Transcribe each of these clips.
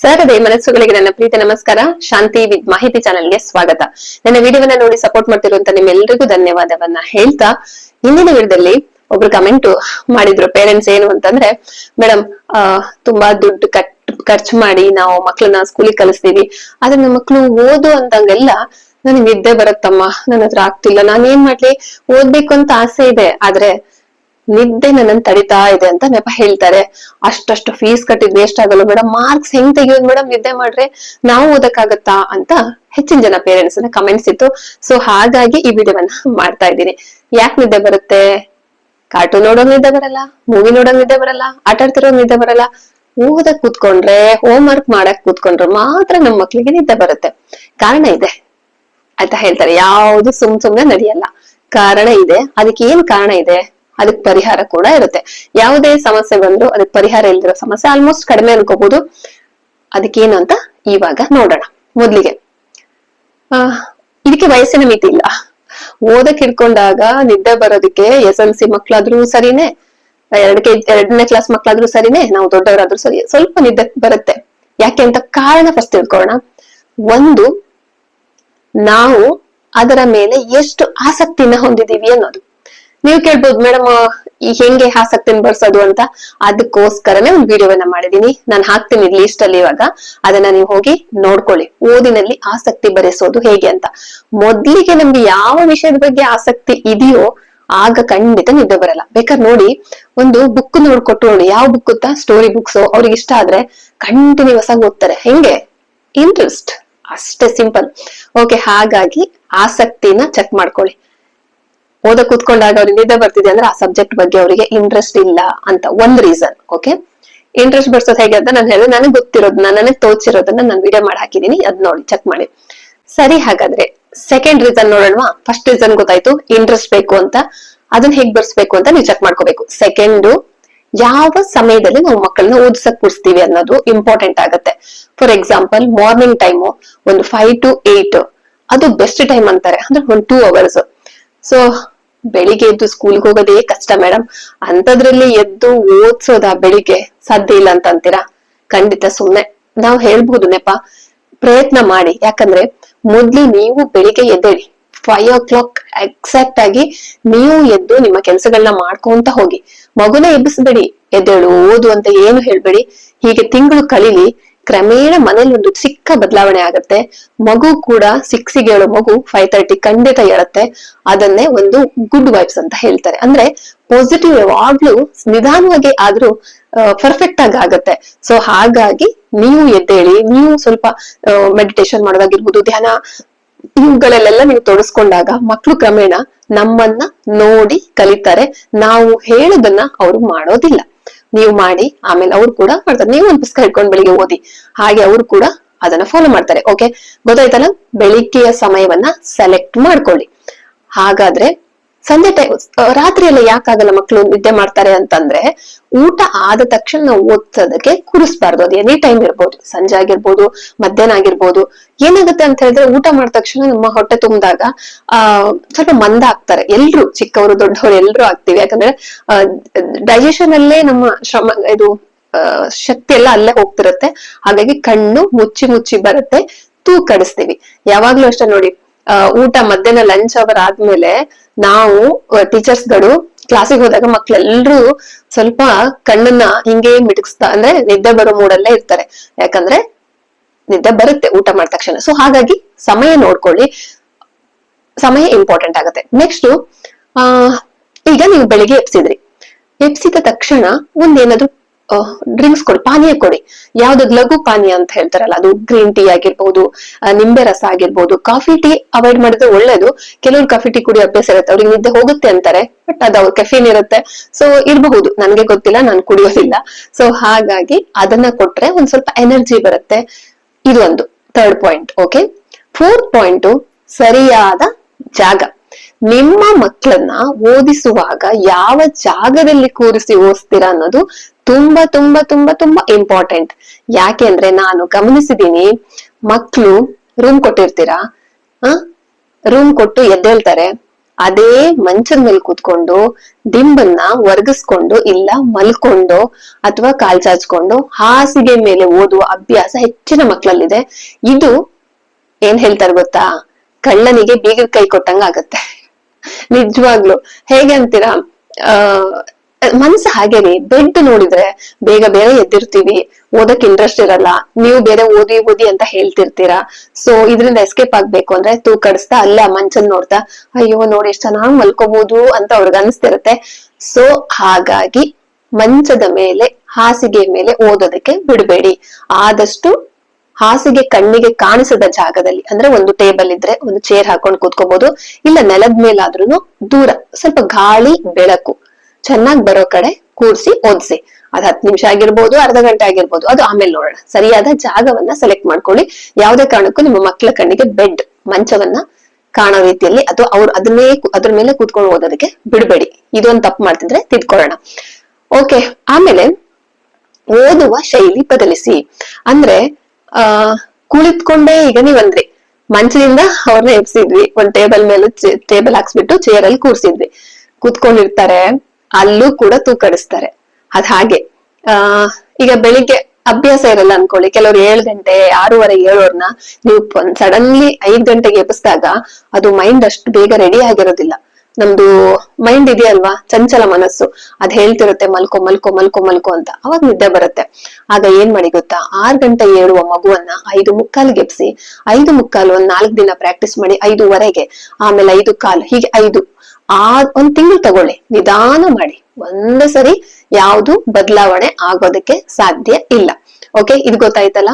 ಸರದೆ ಮನಸ್ಸುಗಳಿಗೆ ನನ್ನ ಪ್ರೀತಿ ನಮಸ್ಕಾರ. ಶಾಂತಿ ಮಾಹಿತಿ ಚಾನೆಲ್ಗೆ ಸ್ವಾಗತ. ನನ್ನ ವಿಡಿಯೋವನ್ನ ನೋಡಿ ಸಪೋರ್ಟ್ ಮಾಡ್ತಿರುವಂತ ನಿಮ್ಮೆಲ್ಲರಿಗೂ ಧನ್ಯವಾದವನ್ನ ಹೇಳ್ತಾ ಇಂದಿನ ವಿಡಿಯೋದಲ್ಲಿ ಒಬ್ರು ಕಮೆಂಟ್ ಮಾಡಿದ್ರು ಪೇರೆಂಟ್ಸ್ ಏನು ಅಂತಂದ್ರೆ ಮೇಡಮ್ ತುಂಬಾ ದುಡ್ಡು ಕಟ್, ಖರ್ಚು ಮಾಡಿ ನಾವು ಮಕ್ಳನ್ನ ಸ್ಕೂಲಿಗೆ ಕಲಿಸ್ತೀವಿ ಆದ್ರೆ ನಮ್ಮ ಮಕ್ಳು ಓದು ಅಂದಂಗೆಲ್ಲ ನನಗೆ ನಿದ್ದೆ ಬರುತ್ತಮ್ಮ ನನ್ನ ಹತ್ರ ಆಗ್ತಿಲ್ಲ. ನಾನು ಏನ್ ಮಾಡ್ಲಿ? ಓದ್ಬೇಕು ಅಂತ ಆಸೆ ಇದೆ. ಆದ್ರೆ ನಿದ್ದೆ ನನ್ನ ತಡಿತಾ ಇದೆ ಅಂತ ನೆಪ ಹೇಳ್ತಾರೆ. ಅಷ್ಟಷ್ಟು ಫೀಸ್ ಕಟ್ಟಿದ್ ವೇಸ್ಟ್ ಆಗಲ್ಲ ಮೇಡಮ್ ಮಾರ್ಕ್ಸ್ ಹೆಂಗ್ ತೆಗಿಯೋದು ಮೇಡಮ್ ನಿದ್ದೆ ಮಾಡ್ರೆ ನಾವು ಓದಕ್ಕಾಗತ್ತಾ ಅಂತ ಹೆಚ್ಚಿನ ಜನ ಪೇರೆಂಟ್ಸ್ ಕಮೆಂಟ್ಸ್ ಇತ್ತು. ಸೊ ಹಾಗಾಗಿ ಈ ವಿಡಿಯೋವನ್ನ ಮಾಡ್ತಾ ಇದ್ದೀನಿ. ಯಾಕೆ ನಿದ್ದೆ ಬರುತ್ತೆ? ಕಾರ್ಟೂನ್ ನೋಡೋಂಗ್ ನಿದ್ದೆ ಬರಲ್ಲ ಮೂವಿ ನೋಡೋಂಗ್ ನಿದ್ದೆ ಬರಲ್ಲ, ಆಟ ಆಡ್ತಿರೋ ನಿದ್ದೆ ಬರಲ್ಲ. ಓದಕ್ ಕೂತ್ಕೊಂಡ್ರೆ ಹೋಮ್ ವರ್ಕ್ ಮಾಡಕ್ ಕೂತ್ಕೊಂಡ್ರೆ ಮಾತ್ರ ನಮ್ಮ ಮಕ್ಳಿಗೆ ನಿದ್ದೆ ಬರುತ್ತೆ. ಕಾರಣ ಇದೆ ಅಂತ ಹೇಳ್ತಾರೆ. ಯಾವುದು ಸುಮ್ ಸುಮ್ನೆ ನಡೆಯಲ್ಲ. ಕಾರಣ ಇದೆ. ಅದಕ್ಕೆ ಏನ್ ಕಾರಣ ಇದೆ? ಅದಕ್ಕೆ ಪರಿಹಾರ ಕೂಡ ಇರುತ್ತೆ. ಯಾವುದೇ ಸಮಸ್ಯೆ ಬಂದ್ರು ಅದಕ್ಕೆ ಪರಿಹಾರ ಇಲ್ದಿರೋ ಸಮಸ್ಯೆ ಆಲ್ಮೋಸ್ಟ್ ಕಡಿಮೆ ಅನ್ಕೋಬಹುದು ಅದಕ್ಕೇನು ಅಂತ ಇವಾಗ ನೋಡೋಣ. ಮೊದ್ಲಿಗೆ. ಆ, ಇದಕ್ಕೆ ವಯಸ್ಸಿನ ಮಿತಿ ಇಲ್ಲ. ಓದಕ್ ಹಿಡ್ಕೊಂಡಾಗ ನಿದ್ದೆ ಬರೋದಕ್ಕೆ ಎಸ್ ಎಲ್ ಸಿ ಮಕ್ಳಾದ್ರೂ ಸರಿನೇ ಎರಡಕ್ಕೆ ಎರಡನೇ ಕ್ಲಾಸ್ ಮಕ್ಳಾದ್ರೂ ಸರಿನೇ, ನಾವು ದೊಡ್ಡವರಾದ್ರೂ ಸರಿ, ಸ್ವಲ್ಪ ನಿದ್ದೆ ಬರುತ್ತೆ. ಯಾಕೆ ಅಂತ ಕಾರಣ ಫಸ್ಟ್ ತಿಳ್ಕೊಳ್ಳೋಣ. ಒಂದು, ನಾವು ಅದರ ಮೇಲೆ ಎಷ್ಟು ಆಸಕ್ತಿನ ಹೊಂದಿದೀವಿ ಅನ್ನೋದು. ನೀವು ಕೇಳ್ಬೋದು, ಮೇಡಮ್ ಹೆಂಗೆ ಆಸಕ್ತಿನ ಬರ್ಸೋದು ಅಂತ. ಅದಕ್ಕೋಸ್ಕರನೇ ಒಂದು ವಿಡಿಯೋವನ್ನ ಮಾಡಿದೀನಿ. ನಾನು ಹಾಕ್ತೀನಿ ಲೀಸ್ಟ್ ಅಲ್ಲಿ ಇವಾಗ. ಅದನ್ನ ನೀವು ಹೋಗಿ ನೋಡ್ಕೊಳ್ಳಿ. ಓದಿನಲ್ಲಿ ಆಸಕ್ತಿ ಬರೆಸೋದು ಹೇಗೆ ಅಂತ. ಮೊದ್ಲಿಗೆ ನಮ್ಗೆ ಯಾವ ವಿಷಯದ ಬಗ್ಗೆ ಆಸಕ್ತಿ ಇದೆಯೋ ಆಗ ಖಂಡಿತ ನಿದ್ದೆ ಬರಲ್ಲ. ಬೇಕಾದ್ರೆ ನೋಡಿ, ಒಂದು ಬುಕ್ ನೋಡ್ಕೊಟ್ಟು ನೋಡಿ ಯಾವ ಬುಕ್ ಗೊತ್ತಾ? ಸ್ಟೋರಿ ಬುಕ್ಸ್ ಅವ್ರಿಗೆ ಇಷ್ಟ ಆದ್ರೆ ಕಂಟಿನ್ಯೂಸ್ ಆಗಿ ಓದ್ತಾರೆ. ಹೆಂಗೆ? ಇಂಟ್ರೆಸ್ಟ್ ಅಷ್ಟೇ ಸಿಂಪಲ್ ಓಕೆ ಹಾಗಾಗಿ ಆಸಕ್ತಿನ ಚೆಕ್ ಮಾಡ್ಕೊಳ್ಳಿ. ಓದ ಕೂತ್ಕೊಂಡಾಗ ಅವ್ರಿಗೆ ನಿದ್ದೆ ಬರ್ತಿದೆ ಅಂದ್ರೆ ಆ ಸಬ್ಜೆಕ್ಟ್ ಬಗ್ಗೆ ಅವರಿಗೆ ಇಂಟ್ರೆಸ್ಟ್ ಇಲ್ಲ ಅಂತ ಒಂದ್ ರೀಸನ್ ಓಕೆ ಇಂಟ್ರೆಸ್ಟ್ ಬರ್ಸೋದು ಹೇಗೆ ಅಂತ ನಾನು ಹೇಳಿದ್ರೆ ನನಗೆ ಗೊತ್ತಿರೋದನ್ನ ನನಗೆ ತೋಚಿರೋದನ್ನ ನಾನು ವಿಡಿಯೋ ಮಾಡಿ ಹಾಕಿದೀನಿ, ಅದ್ ನೋಡಿ ಚೆಕ್ ಮಾಡಿ. ಸರಿ ಹಾಗಾದ್ರೆ ಸೆಕೆಂಡ್ ರೀಸನ್ ನೋಡೋಣ ಫಸ್ಟ್ ರೀಸನ್ ಗೊತ್ತಾಯ್ತು ಇಂಟ್ರೆಸ್ಟ್ ಬೇಕು ಅಂತ. ಅದನ್ನ ಹೇಗ್ ಬರ್ಸ್ಬೇಕು ಅಂತ ನೀವು ಚೆಕ್ ಮಾಡ್ಕೋಬೇಕು. ಸೆಕೆಂಡ್ ಯಾವ ಸಮಯದಲ್ಲಿ ನಾವು ಮಕ್ಕಳನ್ನ ಓದಿಸಕ್ ಕೂರಿಸ್ತೀವಿ ಅನ್ನೋದು ಇಂಪಾರ್ಟೆಂಟ್ ಆಗುತ್ತೆ. ಫಾರ್ ಎಕ್ಸಾಂಪಲ್ ಮಾರ್ನಿಂಗ್ ಟೈಮು ಒಂದು ಫೈವ್ ಟು ಏಟ್ ಅದು ಬೆಸ್ಟ್ ಟೈಮ್ ಅಂತಾರೆ, ಅಂದ್ರೆ ಒಂದು ಟೂ ಅವರ್ಸ್ ಸೊ ಬೆಳಿಗ್ಗೆ ಎದ್ದು ಸ್ಕೂಲ್ಗೆ ಹೋಗೋದೇ ಕಷ್ಟ ಮೇಡಮ್ ಅಂತದ್ರಲ್ಲಿ ಎದ್ದು ಓದ್ಸೋದ ಬೆಳಿಗ್ಗೆ? ಸಾಧ್ಯ ಇಲ್ಲ ಅಂತ ಅಂತೀರಾ? ಖಂಡಿತ ಸುಮ್ನೆ. ನಾವು ಹೇಳ್ಬಹುದು ನೆಪ ಪ್ರಯತ್ನ ಮಾಡಿ. ಯಾಕಂದ್ರೆ ಮೊದ್ಲು ನೀವು ಬೆಳಿಗ್ಗೆ ಎದ್ದೇಳಿ. ಫೈವ್ ಓ ಕ್ಲಾಕ್ ಎಕ್ಸಾಕ್ಟ್ ಆಗಿ ನೀವು ಎದ್ದು ನಿಮ್ಮ ಕೆಲಸಗಳನ್ನ ಮಾಡ್ಕೊಂತ ಹೋಗಿ. ಮಗುನ ಎಬ್ಬಿಸ್ಬೇಡಿ. ಎದ್ದೇಳು, ಓದು ಅಂತ ಏನು ಹೇಳ್ಬೇಡಿ. ಹೀಗೆ ತಿಂಗಳು ಕಲೀಲಿ ಕ್ರಮೇಣ ಮನೇಲಿ ಒಂದು ಚಿಕ್ಕ ಬದಲಾವಣೆ ಆಗತ್ತೆ. ಮಗು ಕೂಡ ಸಿಕ್ಸಿಗೆ ಹೇಳೋ ಮಗು ಫೈವ್ ತರ್ಟಿ ಖಂಡಿತ ಹೇಳುತ್ತೆ ಅದನ್ನೇ ಒಂದು ಗುಡ್ ವೈಬ್ಸ್ ಅಂತ ಹೇಳ್ತಾರೆ. ಅಂದ್ರೆ ಪಾಸಿಟಿವ್ ಯಾವಾಗ್ಲೂ ನಿಧಾನವಾಗಿ ಆದ್ರೂ ಪರ್ಫೆಕ್ಟ್ ಆಗಿ ಆಗತ್ತೆ. ಸೊ ಹಾಗಾಗಿ ನೀವು ಎದ್ದೇಳಿ, ನೀವು ಸ್ವಲ್ಪ ಮೆಡಿಟೇಷನ್ ಮಾಡೋದಾಗಿರ್ಬೋದು, ಧ್ಯಾನ, ಇವುಗಳಲ್ಲೆಲ್ಲ ನೀವು ತೊಡಸ್ಕೊಂಡಾಗ ಮಕ್ಕಳು ಕ್ರಮೇಣ ನಮ್ಮನ್ನ ನೋಡಿ ಕಲಿತಾರೆ. ನಾವು ಹೇಳೋದನ್ನ ಅವ್ರು ಮಾಡೋದಿಲ್ಲ. ನೀವು ಮಾಡಿ, ಆಮೇಲೆ ಅವ್ರು ಕೂಡ ಮಾಡ್ತಾರೆ. ನೀವು ಒಂದು ಪುಸ್ತಕ ಹಿಡ್ಕೊಂಡು ಬೆಳಿಗ್ಗೆ ಓದಿ. ಹಾಗೆ ಅವ್ರು ಕೂಡ ಅದನ್ನ ಫಾಲೋ ಮಾಡ್ತಾರೆ ಓಕೆ ಗೊತ್ತಾಯ್ತಲ್ಲ? ಬೆಳಿಗ್ಗೆಯ ಸಮಯವನ್ನ ಸೆಲೆಕ್ಟ್ ಮಾಡ್ಕೊಳ್ಳಿ. ಹಾಗಾದ್ರೆ ಸಂಜೆ ಟೈಮ್ ರಾತ್ರಿ ಎಲ್ಲ ಯಾಕಾಗಲ್ಲ ಮಕ್ಕಳು ನಿದ್ದೆ ಮಾಡ್ತಾರೆ ಅಂತಂದ್ರೆ ಊಟ ಆದ ತಕ್ಷಣ ನಾವು ಓದ್ಸೋದಕ್ಕೆ ಕುರಿಸ್ಬಾರ್ದು. ಅದು ಎನಿ ಟೈಮ್ ಇರ್ಬೋದು. ಸಂಜೆ ಆಗಿರ್ಬೋದು, ಮಧ್ಯಾಹ್ನ ಆಗಿರ್ಬೋದು. ಏನಾಗುತ್ತೆ ಅಂತ ಹೇಳಿದ್ರೆ ಊಟ ಮಾಡಿದ ತಕ್ಷಣ ನಮ್ಮ ಹೊಟ್ಟೆ ತುಂಬಿದಾಗ, ಆ, ಸ್ವಲ್ಪ ಮಂದ ಆಗ್ತಾರೆ. ಎಲ್ರು, ಚಿಕ್ಕವರು, ದೊಡ್ಡವರು ಎಲ್ರು ಆಗ್ತೀವಿ. ಯಾಕಂದ್ರೆ ಡೈಜೆಷನ್ ಅಲ್ಲೇ ನಮ್ಮ ಶ್ರಮ, ಇದು ಶಕ್ತಿ ಎಲ್ಲ ಅಲ್ಲೇ ಹೋಗ್ತಿರುತ್ತೆ. ಹಾಗಾಗಿ ಕಣ್ಣು ಮುಚ್ಚಿ ಮುಚ್ಚಿ ಬರುತ್ತೆ. ತೂಕಡಿಸ್ತೀವಿ ಯಾವಾಗ್ಲೂ ಅಷ್ಟೇ ನೋಡಿ. ಊಟ ಮಧ್ಯಾಹ್ನ ಲಂಚ್ ಅವರ್ ಆದ್ಮೇಲೆ ನಾವು ಟೀಚರ್ಸ್ಗಳು ಕ್ಲಾಸಿಗೆ ಹೋದಾಗ ಮಕ್ಳೆಲ್ರು ಸ್ವಲ್ಪ ಕಣ್ಣನ್ನ ಹಿಂಗೆ ಮಿಟುಕಿಸ್ತಾ, ಅಂದ್ರೆ ನಿದ್ದೆ ಬರೋ ಮೂಡಲ್ಲೇ ಇರ್ತಾರೆ. ಯಾಕಂದ್ರೆ ನಿದ್ದೆ ಬರುತ್ತೆ ಊಟ ಮಾಡಿದ ತಕ್ಷಣ. ಸೊ ಹಾಗಾಗಿ ಸಮಯ ನೋಡ್ಕೊಳ್ಳಿ. ಸಮಯ ಇಂಪಾರ್ಟೆಂಟ್ ಆಗುತ್ತೆ. ನೆಕ್ಸ್ಟ್ ಆ, ಈಗ ನೀವು ಬೆಳಿಗ್ಗೆ ಎಪ್ಸಿದ್ರಿ ಎಪ್ಸಿದ ತಕ್ಷಣ ಒಂದೇನಾದ್ರು ಡ್ರಿಂಕ್ಸ್ ಕೊಡಿ, ಪಾನೀಯ ಕೊಡಿ. ಯಾವ್ದು ಲಘು ಪಾನೀಯ ಅಂತ ಹೇಳ್ತಾರಲ್ಲ, ಅದು ಗ್ರೀನ್ ಟೀ ಆಗಿರ್ಬಹುದು ನಿಂಬೆ ರಸ ಆಗಿರ್ಬಹುದು ಕಾಫಿ ಟೀ ಅವಾಯ್ಡ್ ಮಾಡಿದ್ರೆ ಒಳ್ಳೇದು. ಕೆಲವ್ರು ಕಾಫಿ ಟೀ ಕುಡಿ ಅಭ್ಯಾಸ ಇರುತ್ತೆ, ಅವ್ರಿಗೆ ನಿದ್ದೆ ಹೋಗುತ್ತೆ ಅಂತಾರೆ ಬಟ್ ಅದು ಅವ್ರ ಕೆಫೀನ್ ಇರುತ್ತೆ. ಸೊ ಇರಬಹುದು, ನನ್ಗೆ ಗೊತ್ತಿಲ್ಲ, ನಾನು ಕುಡಿಯೋದಿಲ್ಲ. ಸೊ ಹಾಗಾಗಿ ಅದನ್ನ ಕೊಟ್ರೆ ಒಂದ್ ಸ್ವಲ್ಪ ಎನರ್ಜಿ ಬರುತ್ತೆ. ಇದು ಒಂದು third point okay fourth point ಸರಿಯಾದ ಜಾಗ. ನಿಮ್ಮ ಮಕ್ಕಳನ್ನ ಓದಿಸುವಾಗ ಯಾವ ಜಾಗದಲ್ಲಿ ಕೂರಿಸಿ ಓದಿಸ್ತೀರಾ ಅನ್ನೋದು ತುಂಬಾ ತುಂಬಾ ತುಂಬಾ ತುಂಬಾ ಇಂಪಾರ್ಟೆಂಟ್ ಯಾಕೆ ಅಂದ್ರೆ ನಾನು ಗಮನಿಸಿದೀನಿ ಮಕ್ಕಳು ರೂಮ್ ಕೊಟ್ಟಿರ್ತೀರಾ? ರೂಮ್ ಕೊಟ್ಟು ಎದ್ದೇಳ್ತಾರೆ. ಅದೇ ಮಂಚದ ಮೇಲೆ ಕೂತ್ಕೊಂಡು ದಿಂಬನ್ನ ವರ್ಗಿಸ್ಕೊಂಡು ಇಲ್ಲ ಮಲ್ಕೊಂಡು ಅಥವಾ ಕಾಲ್ ಚಾಚ್ಕೊಂಡು ಹಾಸಿಗೆ ಮೇಲೆ ಓದುವ ಅಭ್ಯಾಸ ಹೆಚ್ಚಿನ ಮಕ್ಕಳಲ್ಲಿದೆ ಇದು ಏನ್ ಹೇಳ್ತಾರೆ ಗೊತ್ತಾ? ಕಳ್ಳನಿಗೆ ಬೀಗದ ಕೈ ಕೊಟ್ಟಂಗ ಆಗತ್ತೆ ನಿಜವಾಗ್ಲು. ಹೇಗೆ ಅಂತೀರಾ? ಆ ಮನ್ಸು ರೀ ಬೆಡ್ ನೋಡಿದ್ರೆ ಬೇಗ ಬೇಗ ಎದ್ದಿರ್ತೀವಿ, ಓದಕ್ ಇಂಟ್ರೆಸ್ಟ್ ಇರಲ್ಲ, ನೀವು ಬೇರೆ ಓದಿ ಓದಿ ಅಂತ ಹೇಳ್ತಿರ್ತೀರಾ. ಸೊ ಇದರಿಂದ ಎಸ್ಕೇಪ್ ಆಗ್ಬೇಕು ಅಂದ್ರೆ ತೂಕಡಿಸ್ತಾ ಅಲ್ಲೇ ಆ ಮಂಚನ್ ನೋಡ್ತಾ, ಅಯ್ಯೋ, ನೋಡಿ ಎಷ್ಟ್ ಚೆನ್ನಾಗ್ ಮಲ್ಕೋಬಹುದು ಅಂತ ಅವ್ರಿಗೆ ಅನ್ಸ್ತಿರತ್ತೆ. ಸೊ ಹಾಗಾಗಿ ಮಂಚದ ಮೇಲೆ, ಹಾಸಿಗೆ ಮೇಲೆ ಓದೋದಕ್ಕೆ ಬಿಡಬೇಡಿ. ಆದಷ್ಟು ಹಾಸಿಗೆ ಕಣ್ಣಿಗೆ ಕಾಣಿಸದ ಜಾಗದಲ್ಲಿ, ಅಂದ್ರೆ ಒಂದು ಟೇಬಲ್ ಇದ್ರೆ ಒಂದು ಚೇರ್ ಹಾಕೊಂಡು ಕೂತ್ಕೋಬಹುದು ಇಲ್ಲ ನೆಲದ ಮೇಲಾದ್ರೂ ದೂರ, ಸ್ವಲ್ಪ ಗಾಳಿ, ಬೆಳಕು. ಚೆನ್ನಾಗ್ ಬರೋ ಕಡೆ ಕೂರ್ಸಿ, ಓದಿಸಿ. ಅದ್ ಹತ್ತು ನಿಮಿಷ ಆಗಿರ್ಬೋದು, ಅರ್ಧ ಗಂಟೆ ಆಗಿರ್ಬೋದು, ಅದು ಆಮೇಲೆ ನೋಡೋಣ. ಸರಿಯಾದ ಜಾಗವನ್ನ ಸೆಲೆಕ್ಟ್ ಮಾಡ್ಕೊಳ್ಳಿ. ಯಾವುದೇ ಕಾರಣಕ್ಕೂ ನಿಮ್ಮ ಮಕ್ಕಳ ಕಣ್ಣಿಗೆ ಬೆಡ್, ಮಂಚವನ್ನ ಕಾಣೋ ರೀತಿಯಲ್ಲಿ ಅಥವಾ ಅವ್ರು ಅದನ್ನೇ ಅದ್ರ ಮೇಲೆ ಕೂತ್ಕೊಂಡು ಓದೋದಕ್ಕೆ ಬಿಡಬೇಡಿ. ಇದೊಂದು ತಪ್ಪು ಮಾಡ್ತಿದ್ರೆ ತಿದ್ಕೊಳ್ಳೋಣ. ಓಕೆ ಆಮೇಲೆ ಓದುವ ಶೈಲಿ ಬದಲಿಸಿ. ಅಂದ್ರೆ, ಆ, ಕುಳಿತ್ಕೊಂಡೇ ಈಗ ನೀವಂದ್ರಿ. ಮಂಚದಿಂದ ಅವ್ರನ್ನ ಎಬ್ಸಿದ್ವಿ. ಒಂದ್ ಟೇಬಲ್ ಮೇಲೆ ಟೇಬಲ್ ಹಾಕ್ಸ್ಬಿಟ್ಟು ಚೇರ್ ಅಲ್ಲಿ ಕೂರ್ಸಿದ್ವಿ. ಕೂತ್ಕೊಂಡಿರ್ತಾರೆ. ಅಲ್ಲೂ ಕೂಡ ತೂಕಡಿಸ್ತಾರೆ. ಅದ್ ಹಾಗೆ. ಆ, ಈಗ ಬೆಳಿಗ್ಗೆ ಅಭ್ಯಾಸ ಇರಲ್ಲ ಅನ್ಕೊಳ್ಳಿ. ಕೆಲವ್ರು ಏಳು ಗಂಟೆ, ಆರೂವರೆ, ಏಳೋರ್ನ ನೀವು ಸಡನ್ಲಿ ಐದ್ ಗಂಟೆಗೆ ಎಬ್ಬಿಸಿದಾಗ ಅದು ಮೈಂಡ್ ಅಷ್ಟು ಬೇಗ ರೆಡಿ ಆಗಿರೋದಿಲ್ಲ. ನಮ್ದು ಮೈಂಡ್ ಇದೆಯಲ್ವಾ ಚಂಚಲ ಮನಸ್ಸು. ಅದ್ ಹೇಳ್ತಿರುತ್ತೆ, ಮಲ್ಕೊ ಮಲ್ಕೊ, ಮಲ್ಕೋ, ಮಲ್ಕೊ ಅಂತ. ಅವಾಗ ನಿದ್ದೆ ಬರುತ್ತೆ. ಆಗ ಏನ್ ಮಾಡಿ ಗೊತ್ತಾ? ಆರ್ ಗಂಟೆ ಏಳುವ ಮಗುವನ್ನ ಐದು ಮುಕ್ಕಾಲ್ ಗೆಪ್ಸಿ ಐದು ಮುಕ್ಕಾಲು ಒಂದ್ ನಾಲ್ಕು ದಿನ ಪ್ರಾಕ್ಟೀಸ್ ಮಾಡಿ ಐದೂವರೆಗೆ, ಆಮೇಲೆ ಐದು ಕಾಲು, ಹೀಗೆ ಐದು. ಆ ಒಂದ್ ತಿಂಗಳು ತಗೊಳ್ಳಿ, ನಿಧಾನ ಮಾಡಿ. ಒಂದೇ ಸರಿ ಯಾವುದು ಬದಲಾವಣೆ ಆಗೋದಕ್ಕೆ ಸಾಧ್ಯ ಇಲ್ಲ. ಓಕೆ ಇದು ಗೊತ್ತಾಯ್ತಲ್ಲ?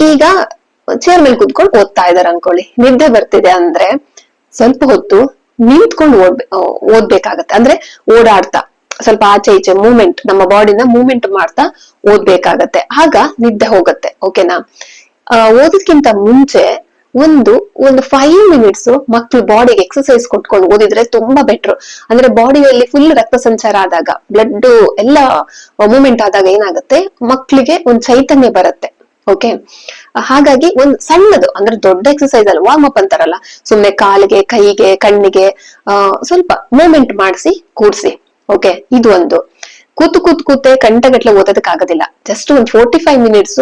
ಈಗ ಚೇರ್ ಮೇಲೆ ಕುತ್ಕೊಂಡು ಓದ್ತಾ ಇದಾರೆ ಅನ್ಕೊಳ್ಳಿ. ನಿದ್ದೆ ಬರ್ತಿದೆ ಅಂದ್ರೆ ಸ್ವಲ್ಪ ಹೊತ್ತು ನಿಂತ್ಕೊಂಡು ಓದ್ಬೆ ಓದ್ಬೇಕಾಗತ್ತೆ. ಅಂದ್ರೆ ಓಡಾಡ್ತಾ, ಸ್ವಲ್ಪ ಆಚೆ ಈಚೆ ಮೂವ್ಮೆಂಟ್ ನಮ್ಮ ಬಾಡಿನ ಮೂವ್ಮೆಂಟ್ ಮಾಡ್ತಾ ಓದ್ಬೇಕಾಗತ್ತೆ. ಆಗ ನಿದ್ದೆ ಹೋಗತ್ತೆ ಓಕೆನಾ ಓದೋದ್ಕಿಂತ ಮುಂಚೆ ಒಂದು ಒಂದು ಫೈವ್ ಮಿನಿಟ್ಸ್ ಮಕ್ಳು ಬಾಡಿಗೆ ಎಕ್ಸರ್ಸೈಸ್ ಕೊಟ್ಕೊಂಡು ಓದಿದ್ರೆ ತುಂಬಾ ಬೆಟರ್ ಅಂದ್ರೆ ಬಾಡಿಯಲ್ಲಿ ಫುಲ್ ರಕ್ತ ಸಂಚಾರ ಆದಾಗ ಬ್ಲಡ್ ಎಲ್ಲ ಮೂಮೆಂಟ್ ಆದಾಗ ಏನಾಗುತ್ತೆ? ಮಕ್ಳಿಗೆ ಒಂದು ಚೈತನ್ಯ ಬರುತ್ತೆ ಓಕೆ ಹಾಗಾಗಿ ಒಂದ್ ಸಣ್ಣದು, ಅಂದ್ರೆ ದೊಡ್ಡ ಎಕ್ಸರ್ಸೈಸ್ ಅಲ್ಲ ವಾರ್ಮ್ ಅಪ್ ಅಂತಾರಲ್ಲ, ಸುಮ್ನೆ ಕಾಲಿಗೆ, ಕೈಗೆ, ಕಣ್ಣಿಗೆ ಸ್ವಲ್ಪ ಮೂಮೆಂಟ್ ಮಾಡಿಸಿ, ಕೂಡ್ಸಿ ಓಕೆ ಇದು ಒಂದು. ಕೂತು ಕೂತ್ ಕೂತೆ ಗಂಟೆಗಟ್ಲೆ ಓದೋದಕ್ ಆಗೋದಿಲ್ಲ. ಜಸ್ಟ್ ಒಂದ್ ಫೋರ್ಟಿ ಫೈವ್ ಮಿನಿಟ್ಸ್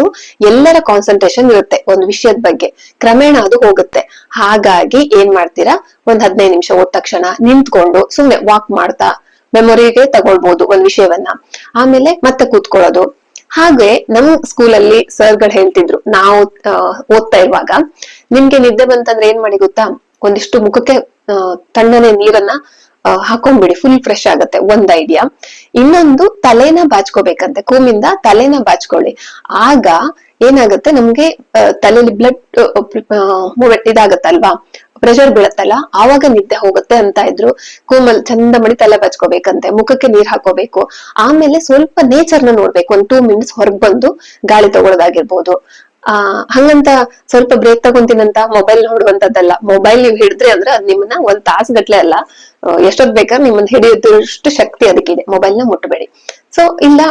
ಎಲ್ಲರ ಕಾನ್ಸಂಟ್ರೇಷನ್ ಇರುತ್ತೆ ಒಂದು ವಿಷಯದ ಬಗ್ಗೆ. ಕ್ರಮೇಣ ಅದು ಹೋಗುತ್ತೆ. ಹಾಗಾಗಿ ಏನ್ ಮಾಡ್ತೀರಾ? ಒಂದ್ ಹದಿನೈದು ನಿಮಿಷ ಓದ್ ತಕ್ಷಣ ನಿಂತ್ಕೊಂಡು ಸುಮ್ನೆ ವಾಕ್ ಮಾಡ್ತಾ ಮೆಮೊರಿಗೆ ತಗೊಳ್ಬಹುದು ಒಂದ್ ವಿಷಯವನ್ನ. ಆಮೇಲೆ ಮತ್ತೆ ಕೂತ್ಕೊಳ್ಳೋದು. ಹಾಗೆ ನಮ್ ಸ್ಕೂಲಲ್ಲಿ ಸರ್ಗಳು ಹೇಳ್ತಿದ್ರು, ನಾವು ಓದ್ತಾ ಇರುವಾಗ. ನಿಮ್ಗೆ ನಿದ್ದೆ ಬಂತಂದ್ರೆ ಏನ್ ಮಾಡಿ ಗೊತ್ತಾ? ಒಂದಿಷ್ಟು ಮುಖಕ್ಕೆ ತಣ್ಣನೆ ನೀರನ್ನ ಹಾಕೊಂಡ್ಬಿಡಿ. ಫುಲ್ ಫ್ರೆಶ್ ಆಗತ್ತೆ. ಒಂದ್ ಐಡಿಯಾ ಇನ್ನೊಂದು ತಲೆನ ಬಾಚ್ಕೋಬೇಕಂತೆ. ಕೂಮಿಂದ ತಲೆನ ಬಾಚ್ಕೊಳ್ಳಿ. ಆಗ ಏನಾಗುತ್ತೆ? ನಮ್ಗೆ ತಲೆಯಲ್ಲಿ ಬ್ಲಡ್ ಮೂವ್ಮೆಂಟ್ ಇದಾಗತ್ತಲ್ವಾ? ಪ್ರೆಷರ್ ಬೀಳತ್ತಲ್ಲ? ಆವಾಗ ನಿದ್ದೆ ಹೋಗುತ್ತೆ ಅಂತ ಇದ್ರು. ಕೂಮಲ್ ಚಂದ ಮಾಡಿ ತಲೆ ಬಚ್ಕೋಬೇಕಂತೆ. ಮುಖಕ್ಕೆ ನೀರ್ ಹಾಕೋಬೇಕು. ಆಮೇಲೆ ಸ್ವಲ್ಪ ನೇಚರ್ನ ನೋಡ್ಬೇಕು. ಒಂದ್ ಟೂ ಮಿನಿಟ್ಸ್ ಹೊರಗ್ ಬಂದು ಗಾಳಿ ತಗೊಳ್ಳೋದಾಗಿರ್ಬೋದು ಆ, ಹಂಗಂತ ಸ್ವಲ್ಪ ಬ್ರೇಕ್ ತಗೊಂತೀನಂತ ಮೊಬೈಲ್ ನೋಡುವಂತದ್ದಲ್ಲ. ಮೊಬೈಲ್ ನೀವು ಹಿಡಿದ್ರೆ ಅಂದ್ರೆ ಅದ್ ನಿಮ್ಮನ್ನ ಒಂದ್ ತಾಸ್ ಗಟ್ಲೆ ಅಲ್ಲ ಎಷ್ಟೊತ್ ಬೇಕಾದ್ರೆ ನಿಮ್ಮನ್ನ ಹಿಡಿಯೋದಷ್ಟು ಶಕ್ತಿ ಅದಕ್ಕಿದೆ. ಮೊಬೈಲ್ನ ಮುಟ್ಟಬೇಡಿ ಸೊ ಇಲ್ಲ,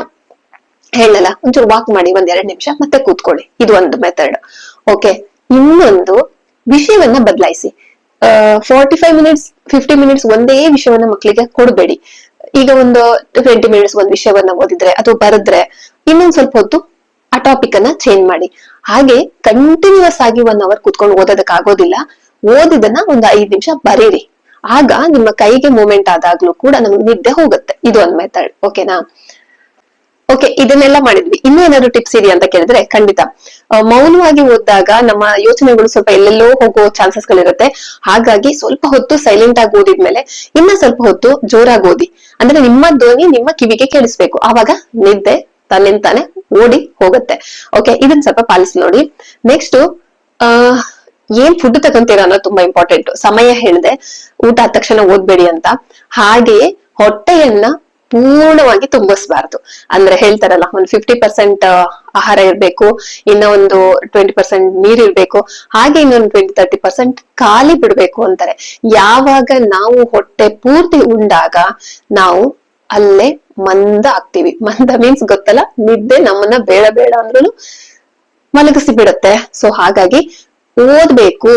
ಹೇಳಲ್ಲ. ಒಂಚೂರು ವಾಕ್ ಮಾಡಿ ಒಂದ್ ಎರಡ್ ನಿಮಿಷ ಮತ್ತೆ ಕೂತ್ಕೊಳ್ಳಿ. ಇದು ಒಂದು ಮೆಥಡ್ ಓಕೆ ಇನ್ನೊಂದು, ವಿಷಯವನ್ನ ಬದಲಾಯಿಸಿ. Forty five minutes fifty minutes ಒಂದೇ ವಿಷಯವನ್ನ ಮಕ್ಕಳಿಗೆ ಕೊಡಬೇಡಿ. ಈಗ ಒಂದು ಟ್ವೆಂಟಿ ಮಿನಿಟ್ಸ್ ಒಂದ್ ವಿಷಯವನ್ನ ಓದಿದ್ರೆ ಅಥವಾ ಬರೆದ್ರೆ, ಇನ್ನೊಂದ್ ಸ್ವಲ್ಪ ಹೊತ್ತು ಆ ಟಾಪಿಕ್ ಅನ್ನ ಚೇಂಜ್ ಮಾಡಿ. ಹಾಗೆ ಕಂಟಿನ್ಯೂಸ್ ಆಗಿ ಒನ್ ಅವರ್ ಕುತ್ಕೊಂಡು ಓದೋದಕ್ ಆಗೋದಿಲ್ಲ. ಓದಿದನ್ನ ಒಂದು ಐದ್ ನಿಮಿಷ ಬರೀರಿ. ಆಗ ನಿಮ್ಮ ಕೈಗೆ ಮೂಮೆಂಟ್ ಆದಾಗ್ಲೂ ಕೂಡ ನಮ್ಗೆ ನಿದ್ದೆ ಹೋಗುತ್ತೆ. ಇದು ಒಂದ್ ಮೆಥಡ್ ಓಕೆನಾ ಓಕೆ ಇದನ್ನೆಲ್ಲ ಮಾಡಿದ್ವಿ. ಇನ್ನೂ ಏನಾದ್ರು ಟಿಪ್ಸ್ ಇದೆಯಾ ಅಂತ ಕೇಳಿದ್ರೆ ಖಂಡಿತ. ಮೌನವಾಗಿ ಓದಿದಾಗ ನಮ್ಮ ಯೋಚನೆಗಳು ಸ್ವಲ್ಪ ಎಲ್ಲೆಲ್ಲೋ ಹೋಗೋ ಚಾನ್ಸಸ್ ಗಳಿರುತ್ತೆ. ಹಾಗಾಗಿ ಸ್ವಲ್ಪ ಹೊತ್ತು ಸೈಲೆಂಟ್ ಆಗಿ ಓದಿದ್ಮೇಲೆ ಇನ್ನ ಸ್ವಲ್ಪ ಹೊತ್ತು ಜೋರಾಗಿ ಓದಿ. ಅಂದ್ರೆ ನಿಮ್ಮ ಧ್ವನಿ ನಿಮ್ಮ ಕಿವಿಗೆ ಕೇಳಿಸ್ಬೇಕು. ಆವಾಗ ನಿದ್ದೆ ತನ್ನಿಂತಾನೆ ಓಡಿ ಹೋಗುತ್ತೆ. ಓಕೆ ಇದನ್ನ ಸ್ವಲ್ಪ ಪಾಲಿಸಿ ನೋಡಿ. ನೆಕ್ಸ್ಟ್ ಆ, ಏನ್ ಫುಡ್ ತಗೊಂತೀರಾ ಅನ್ನೋದು ತುಂಬಾ ಇಂಪಾರ್ಟೆಂಟ್ ಸಮಯ ಹೇಳಿದೆ, ಊಟ ಆದ ತಕ್ಷಣ ಓದ್ಬೇಡಿ ಅಂತ. ಹಾಗೆ ಹೊಟ್ಟೆಯನ್ನ ಪೂರ್ಣವಾಗಿ ತುಂಬಿಸ್ಬಾರ್ದು. ಅಂದ್ರೆ ಹೇಳ್ತಾರಲ್ಲ, ಒಂದು ಫಿಫ್ಟಿ ಪರ್ಸೆಂಟ್ ಆಹಾರ ಇರ್ಬೇಕು, ಇನ್ನ ಒಂದು ಟ್ವೆಂಟಿ ಪರ್ಸೆಂಟ್ ನೀರ್ ಇರ್ಬೇಕು, ಹಾಗೆ ಇನ್ನೊಂದು ಟ್ವೆಂಟಿ ತರ್ಟಿ ಪರ್ಸೆಂಟ್ ಖಾಲಿ ಬಿಡ್ಬೇಕು ಅಂತಾರೆ. ಯಾವಾಗ ನಾವು ಹೊಟ್ಟೆ ಪೂರ್ತಿ ಉಂಡಾಗ ನಾವು ಅಲ್ಲೇ ಮಂದ ಆಗ್ತೀವಿ. ಮಂದ ಮೀನ್ಸ್ ಗೊತ್ತಲ್ಲ? ನಿದ್ದೆ ನಮ್ಮನ್ನ ಬೇಡ ಬೇಡ ಅಂದ್ರೂ ಮಲಗಿಸಿ ಬಿಡುತ್ತೆ ಸೊ ಹಾಗಾಗಿ ಓದ್ಬೇಕು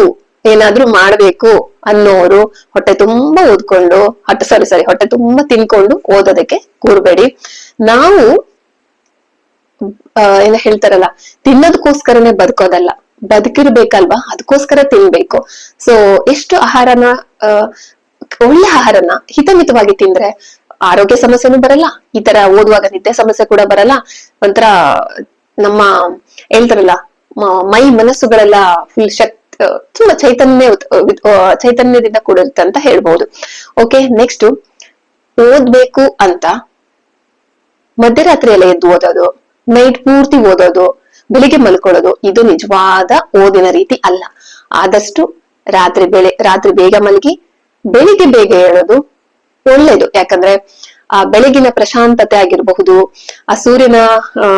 ಏನಾದ್ರೂ ಮಾಡ್ಬೇಕು ಅನ್ನೋರು ಹೊಟ್ಟೆ ತುಂಬಾ ಓದ್ಕೊಂಡು ಹೊಟ್ಟೆ ಸಾರಿ ಸಾರಿ ಹೊಟ್ಟೆ ತುಂಬಾ ತಿನ್ಕೊಂಡು ಓದೋದಕ್ಕೆ ಕೂರ್ಬೇಡಿ. ನಾವು ಆ, ಏನ ಹೇಳ್ತಾರಲ್ಲ ತಿನ್ನೋದಕ್ಕೋಸ್ಕರನೇ ಬದುಕೋದಲ್ಲ. ಬದುಕಿರ್ಬೇಕಲ್ವಾ? ಅದಕ್ಕೋಸ್ಕರ ತಿನ್ಬೇಕು. ಸೊ ಎಷ್ಟು ಆಹಾರನ ಅಹ್ ಒಳ್ಳೆ ಆಹಾರನ ಹಿತಮಿತವಾಗಿ ತಿಂದ್ರೆ ಆರೋಗ್ಯ ಸಮಸ್ಯೆನೂ ಬರಲ್ಲ, ಈ ತರ ಓದುವಾಗ ನಿದ್ದೆ ಸಮಸ್ಯೆ ಕೂಡ ಬರಲ್ಲ. ಒಂಥರ ನಮ್ಮ ಹೇಳ್ತಾರಲ್ಲ, ಮ- ಮನಸ್ಸುಗಳೆಲ್ಲ ಫುಲ್ ಶಕ್ತಿ ತುಂಬಾ ಚೈತನ್ಯ ಚೈತನ್ಯದಿಂದ ಕೂಡಿರುತ್ತೆ ಅಂತ ಹೇಳ್ಬಹುದು ಓಕೆ ನೆಕ್ಸ್ಟ್ ಓದ್ಬೇಕು ಅಂತ ಮಧ್ಯರಾತ್ರಿ ಎಲ್ಲ ಎದ್ದು ಓದೋದು ನೈಟ್ ಪೂರ್ತಿ ಓದೋದು, ಬೆಳಿಗ್ಗೆ ಮಲ್ಕೊಳ್ಳೋದು, ಇದು ನಿಜವಾದ ಓದಿನ ರೀತಿ ಅಲ್ಲ. ಆದಷ್ಟು ರಾತ್ರಿ ಬೆಳೆ, ರಾತ್ರಿ ಬೇಗ ಮಲಗಿ, ಬೆಳಿಗ್ಗೆ ಬೇಗ ಹೇಳೋದು ಒಳ್ಳೇದು. ಯಾಕಂದ್ರೆ, ಆ, ಬೆಳಗಿನ ಪ್ರಶಾಂತತೆ ಆಗಿರಬಹುದು, ಆ, ಸೂರ್ಯನ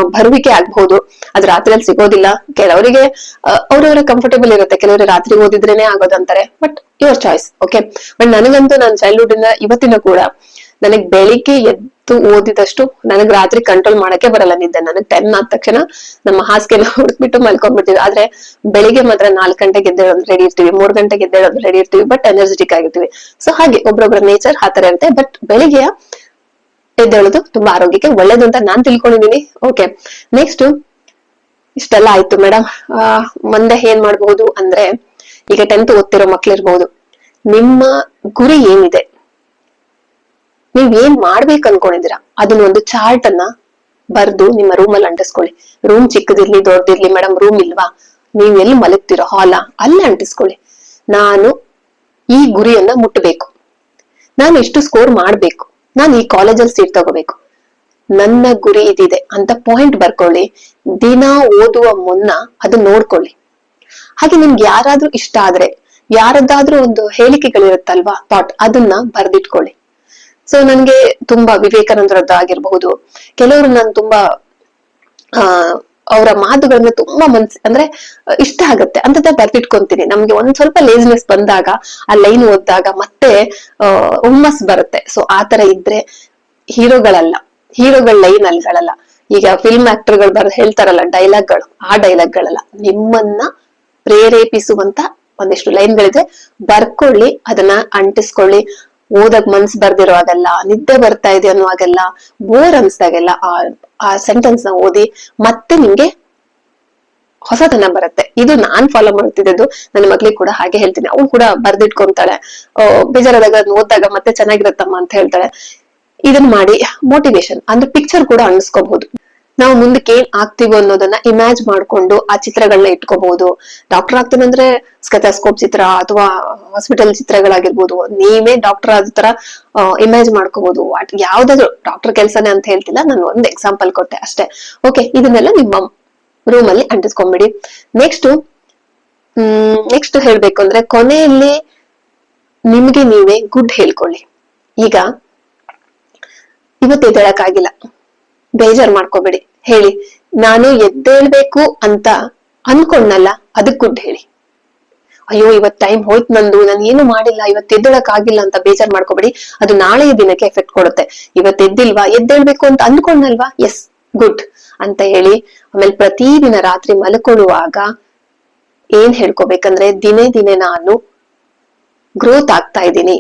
ಬರುವಿಕೆ ಆಗ್ಬಹುದು, ಅದು ರಾತ್ರಿಯಲ್ಲಿ ಸಿಗೋದಿಲ್ಲ. ಕೆಲವರಿಗೆ ಅವ್ರವ್ರ ಕಂಫರ್ಟೇಬಲ್ ಇರುತ್ತೆ. ಕೆಲವರು ರಾತ್ರಿ ಓದಿದ್ರೇನೆ ಆಗೋದಂತಾರೆ but your choice okay but ನನಗಂತೂ ನನ್ನ ಚೈಲ್ಡ್ಹುಡ್ ಇಂದ ಇವತ್ತಿನ ಕೂಡ ನನಗ್ ಬೆಳಿಗ್ಗೆ ಎದ್ದು ಓದಿದಷ್ಟು ನನಗ್ ರಾತ್ರಿ ಕಂಟ್ರೋಲ್ ಮಾಡಕ್ಕೆ ಬರಲ್ಲ ನಿದ್ದೆ. ನನಗ್ ಟೆನ್ ಆದ ತಕ್ಷಣ ನಮ್ಮ ಹಾಸಿಗೆನ ಹುಡುಕ್ಬಿಟ್ಟು ಮಲ್ಕೊಂಡ್ಬಿಡ್ತೀವಿ. ಆದ್ರೆ ಬೆಳಿಗ್ಗೆ ಮಾತ್ರ ನಾಲ್ಕು ಗಂಟೆಗೆ ಎದ್ದೇಳೋದು ರೆಡಿ ಇರ್ತೀವಿ. ಮೂರ್ ಗಂಟೆಗೆ ಎದ್ದೇಳೋದು ರೆಡಿ ಇರ್ತೀವಿ. ಬಟ್ ಎನರ್ಜೆಟಿಕ್ ಆಗಿರ್ತೀವಿ. ಸೊ ಹಾಗೆ ಒಬ್ರೊಬ್ರ ನೇಚರ್ ಆ ತರ ಇರುತ್ತೆ. ಬಟ್ ಬೆಳಿಗ್ಗೆ ಎದ್ದೇಳೋದು ತುಂಬಾ ಆರೋಗ್ಯಕ್ಕೆ ಒಳ್ಳೇದು ಅಂತ ನಾನ್ ತಿಳ್ಕೊಂಡಿದೀನಿ ಓಕೆ ನೆಕ್ಸ್ಟ್ ಇಷ್ಟೆಲ್ಲ ಆಯ್ತು ಮೇಡಮ್ ಮುಂದೆ ಏನ್ ಮಾಡಬಹುದು ಅಂದ್ರೆ ಈಗ ಟೆಂತ್ ಓದ್ತಿರೋ ಮಕ್ಳಿರ್ಬಹುದು ನಿಮ್ಮ ಗುರಿ ಏನಿದೆ? ನೀವ್ ಏನ್ ಮಾಡ್ಬೇಕು ಅನ್ಕೊಂಡಿದೀರಾ ಅದನ್ನ ಒಂದು ಚಾರ್ಟ್ ಅನ್ನ ಬರ್ದು ನಿಮ್ಮ ರೂಮ್ ಅಲ್ಲಿ ಅಂಟಿಸ್ಕೊಳ್ಳಿ. ರೂಮ್ ಚಿಕ್ಕದಿರ್ಲಿ ದೊಡ್ಡದಿರ್ಲಿ ಮೇಡಮ್ ರೂಮ್ ಇಲ್ವಾ? ನೀವ್ ಎಲ್ಲಿ ಮಲಗ್ತಿರೋ ಹಾಲ ಅಲ್ಲಿ ಅಂಟಿಸ್ಕೊಳ್ಳಿ. ನಾನು ಈ ಗುರಿಯನ್ನ ಮುಟ್ಟಬೇಕು ನಾನು ಇಷ್ಟು ಸ್ಕೋರ್ ಮಾಡ್ಬೇಕು. ನಾನು ಈ ಕಾಲೇಜಲ್ಲಿ ಸೀಟ್ ತಗೋಬೇಕು. ನನ್ನ ಗುರಿ ಇದಿದೆ ಅಂತ ಪಾಯಿಂಟ್ ಬರ್ಕೊಳ್ಳಿ. ದಿನ ಓದುವ ಮುನ್ನ ಅದನ್ನ ನೋಡ್ಕೊಳ್ಳಿ. ಹಾಗೆ ನಿಮ್ಗೆ ಯಾರಾದ್ರೂ ಇಷ್ಟ ಆದ್ರೆ, ಯಾರದ್ದಾದ್ರೂ ಒಂದು ಹೇಳಿಕೆಗಳಿರುತ್ತಲ್ವಾ ಥಾಟ್ ಅದನ್ನ ಬರ್ದಿಟ್ಕೊಳ್ಳಿ. ಸೊ ನನ್ಗೆ ತುಂಬಾ ವಿವೇಕಾನಂದರದ್ದು ಆಗಿರ್ಬಹುದು. ಕೆಲವರು ನಾನು ತುಂಬಾ, ಆ, ಅವರ ಮಾತುಗಳನ್ನ ತುಂಬಾ ಮನ್ಸ್, ಅಂದ್ರೆ, ಇಷ್ಟ ಆಗತ್ತೆ. ಅಂತದ ಬರ್ದಿಟ್ಕೊಂತೀನಿ. ನಮ್ಗೆ ಒಂದ್ ಸ್ವಲ್ಪ ಲೇಸ್ನೆಸ್ ಬಂದಾಗ, ಆ ಲೈನ್ ಓದ್ದಾಗ ಮತ್ತೆ ಹುಮ್ಮಸ್ ಬರುತ್ತೆ. ಸೊ ಆತರ ಇದ್ರೆ ಹೀರೋಗಳಲ್ಲ, ಹೀರೋಗಳ ಲೈನ್ ಅಲ್ಲಿಗಳಲ್ಲ ಈಗ ಫಿಲ್ಮ್ ಆಕ್ಟರ್ಗಳು ಬರ್, ಹೇಳ್ತಾರಲ್ಲ ಡೈಲಾಗ್ಗಳು ಆ ಡೈಲಾಗ್ಗಳಲ್ಲ ನಿಮ್ಮನ್ನ ಪ್ರೇರೇಪಿಸುವಂತ ಒಂದಿಷ್ಟು ಲೈನ್ಗಳಿದೆ ಬರ್ಕೊಳ್ಳಿ, ಅದನ್ನ ಅಂಟಿಸ್ಕೊಳ್ಳಿ. ಓದಕ್ ಮನ್ಸ್ ಬರ್ದಿರುವಾಗೆಲ್ಲ ನಿದ್ದೆ ಬರ್ತಾ ಇದೆ ಅನ್ನುವಾಗೆಲ್ಲ ಬೋರ್ ಅನ್ಸ್ದಾಗೆಲ್ಲ ಆ ಸೆಂಟೆನ್ಸ್ನ ಓದಿ ಮತ್ತೆ ನಿಮ್ಗೆ ಹೊಸತನ ಬರುತ್ತೆ. ಇದು ನಾನ್ ಫಾಲೋ ಮಾಡ್ತಿದ್ದು ನನ್ನ ಮಗಳಿಗೆ ಕೂಡ ಹಾಗೆ ಹೇಳ್ತೀನಿ. ಅವಳು ಕೂಡ ಬರ್ದಿಟ್ಕೊಂತಾಳೆ. ಬೇಜಾರಾದಾಗ ಅದನ್ನ ಓದಿದಾಗ ಮತ್ತೆ ಚೆನ್ನಾಗಿರತ್ತಮ್ಮ ಅಂತ ಹೇಳ್ತಾಳೆ. ಇದನ್ನ ಮಾಡಿ ಮೋಟಿವೇಶನ್ ಅಂದ್ರೆ ಪಿಕ್ಚರ್ ಕೂಡ ಅನ್ಸ್ಕೋಬಹುದು ನಾವು ಮುಂದಕ್ಕೆ ಏನ್ ಆಗ್ತೀವೋ ಅನ್ನೋದನ್ನ ಇಮ್ಯಾಜ್ ಮಾಡ್ಕೊಂಡು ಆ ಚಿತ್ರಗಳನ್ನ ಇಟ್ಕೋಬಹುದು ಡಾಕ್ಟರ್ ಆಗ್ತೀನಂದ್ರೆ ಸ್ಕೆಥಾಸ್ಕೋಪ್ ಚಿತ್ರ ಅಥವಾ ಹಾಸ್ಪಿಟಲ್ ಚಿತ್ರಗಳಾಗಿರ್ಬೋದು, ನೀವೇ ಡಾಕ್ಟರ್ ಆದ ತರ ಇಮ್ಯಾಜ್ ಮಾಡ್ಕೋಬಹುದು ಯಾವ್ದಾದ್ರು ಡಾಕ್ಟರ್ ಕೆಲ್ಸನೇ ಅಂತ ಹೇಳ್ತಿಲ್ಲ, ನಾನು ಒಂದು ಎಕ್ಸಾಂಪಲ್ ಕೊಟ್ಟೆ ಅಷ್ಟೇ. ಓಕೆ ಇದನ್ನೆಲ್ಲ ನಿಮ್ಮ ರೂಮ್ ಅಲ್ಲಿ ಅಂಟಿಸ್ಕೊಂಡ್ಬಿಡಿ ನೆಕ್ಸ್ಟ್ ಹ್ಮ್ ನೆಕ್ಸ್ಟ್ ಹೇಳ್ಬೇಕು ಅಂದ್ರೆ ಕೊನೆಯಲ್ಲಿ ನಿಮ್ಗೆ ನೀವೇ ಗುಡ್ ಹೇಳ್ಕೊಳ್ಳಿ. ಈಗ, ಇವತ್ತು ಎದ್ದೇಳಕ್ಕಾಗಿಲ್ಲ. ಬೇಜಾರ್ ಮಾಡ್ಕೋಬೇಡಿ. ಹೇಳಿ, ನಾನು ಎದ್ದೇಳ್ಬೇಕು ಅಂತ ಅನ್ಕೊಂಡ್ನಲ್ಲ ಅದಕ್ ಗುಡ್ ಹೇಳಿ. ಅಯ್ಯೋ, ಇವತ್ ಟೈಮ್ ಹೋಯ್ತು ನಂದು, ನಾನು ಏನು ಮಾಡಿಲ್ಲ ಇವತ್ತು ಎದ್ದೇಳಕ್ ಆಗಿಲ್ಲ ಅಂತ ಬೇಜಾರ್ ಮಾಡ್ಕೋಬೇಡಿ. ಅದು ನಾಳೆಯ ದಿನಕ್ಕೆ ಎಫೆಕ್ಟ್ ಕೊಡುತ್ತೆ. ಇವತ್ತು ಎದ್ದಿಲ್ವಾ, ಎದ್ದೇಳ್ಬೇಕು ಅಂತ ಅನ್ಕೊಂಡಲ್ವಾ? ಎಸ್ ಗುಡ್ ಅಂತ ಹೇಳಿ, ಆಮೇಲೆ ಪ್ರತಿದಿನ ರಾತ್ರಿ ಮಲ್ಕೊಳ್ಳುವಾಗ ಏನ್ ಹೇಳ್ಕೊಬೇಕಂದ್ರೆ, ದಿನೇ ದಿನೇ ನಾನು ಗ್ರೋತ್ ಆಗ್ತಾ ಇದ್ದೀನಿ.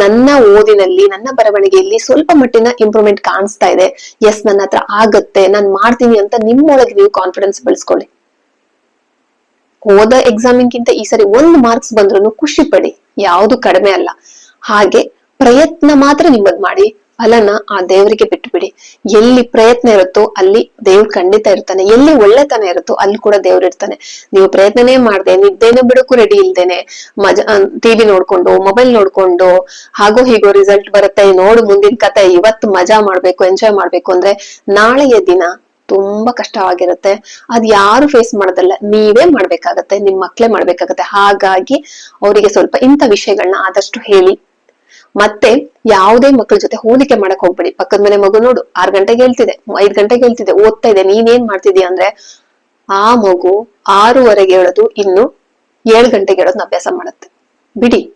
ನನ್ನ ಓದಿನಲ್ಲಿ, ನನ್ನ ಬರವಣಿಗೆಯಲ್ಲಿ ಸ್ವಲ್ಪ ಮಟ್ಟಿನ ಇಂಪ್ರೂವ್ಮೆಂಟ್ ಕಾಣಿಸ್ತಾ ಇದೆ. ಎಸ್ ನನ್ನ ಹತ್ರ ಆಗತ್ತೆ, ನಾನ್ ಮಾಡ್ತೀನಿ ಅಂತ ನಿಮ್ಮೊಳಗೆ ನೀವು ಕಾನ್ಫಿಡೆನ್ಸ್ ಬೆಳೆಸ್ಕೊಳ್ಳಿ. ಹೋದ ಎಕ್ಸಾಮಿನ್ಗಿಂತ ಈ ಸರಿ ಒಂದ್ ಮಾರ್ಕ್ಸ್ ಬಂದ್ರು ಖುಷಿ ಪಡಿ, ಯಾವುದು ಕಡಿಮೆ ಅಲ್ಲ. ಹಾಗೆ ಪ್ರಯತ್ನ ಮಾತ್ರ ನಿಮ್ಮದ್ ಮಾಡಿ. ಫಲನ ಆ ದೇವರಿಗೆ ಬಿಟ್ಬಿಡಿ ಎಲ್ಲಿ ಪ್ರಯತ್ನ ಇರುತ್ತೋ ಅಲ್ಲಿ ದೇವ್ರು ಖಂಡಿತ ಇರ್ತಾನೆ. ಎಲ್ಲಿ ಒಳ್ಳೆತನ ಇರುತ್ತೋ ಅಲ್ಲಿ ಕೂಡ ದೇವ್ರು ಇರ್ತಾನೆ. ನೀವು ಪ್ರಯತ್ನನೇ ಮಾಡ್ದೆ, ನಿದ್ದೇನೆ ಬಿಡಕ್ಕೂ ರೆಡಿ ಇಲ್ದೇನೆ. ಮಜಾ ಟಿವಿ ನೋಡ್ಕೊಂಡು ಮೊಬೈಲ್ ನೋಡ್ಕೊಂಡು, ಹಾಗೋ ಹೀಗೋ ರಿಸಲ್ಟ್ ಬರುತ್ತೆ, ನೋಡು ಮುಂದಿನ ಕತೆ, ಇವತ್ತು ಮಜಾ ಮಾಡ್ಬೇಕು ಎಂಜಾಯ್ ಮಾಡ್ಬೇಕು ಅಂದ್ರೆ ನಾಳೆಯ ದಿನ ತುಂಬಾ ಕಷ್ಟವಾಗಿರುತ್ತೆ. ಅದ್ ಯಾರು ಫೇಸ್ ಮಾಡೋದಲ್ಲ. ನೀವೇ ಮಾಡ್ಬೇಕಾಗತ್ತೆ, ನಿಮ್ ಮಕ್ಳೇ ಮಾಡ್ಬೇಕಾಗತ್ತೆ. ಹಾಗಾಗಿ ಅವರಿಗೆ ಸ್ವಲ್ಪ ಇಂಥ ವಿಷಯಗಳನ್ನ ಆದಷ್ಟು ಹೇಳಿ. ಮತ್ತೆ ಯಾವುದೇ ಮಕ್ಕಳ ಜೊತೆ ಹೋಲಿಕೆ ಮಾಡಕ್ ಹೋಗ್ಬೇಡಿ. ಪಕ್ಕದ ಮನೆ ಮಗು ನೋಡು, ಆರ್ ಗಂಟೆಗೆ ಹೇಳ್ತಿದೆ ಐದ್ ಗಂಟೆಗೆ ಹೇಳ್ತಿದೆ, ಓದ್ತಾ ಇದೆ, ನೀನೇನ್ ಮಾಡ್ತಿದ್ಯಾ ಅಂದ್ರೆ, ಆ ಮಗು ಆರೂವರೆಗೆ ಹೇಳೋದು ಇನ್ನು ಏಳು ಗಂಟೆಗೆ ಹೇಳೋದನ್ನ ಅಭ್ಯಾಸ ಮಾಡುತ್ತೆ. ಬಿಡಿ.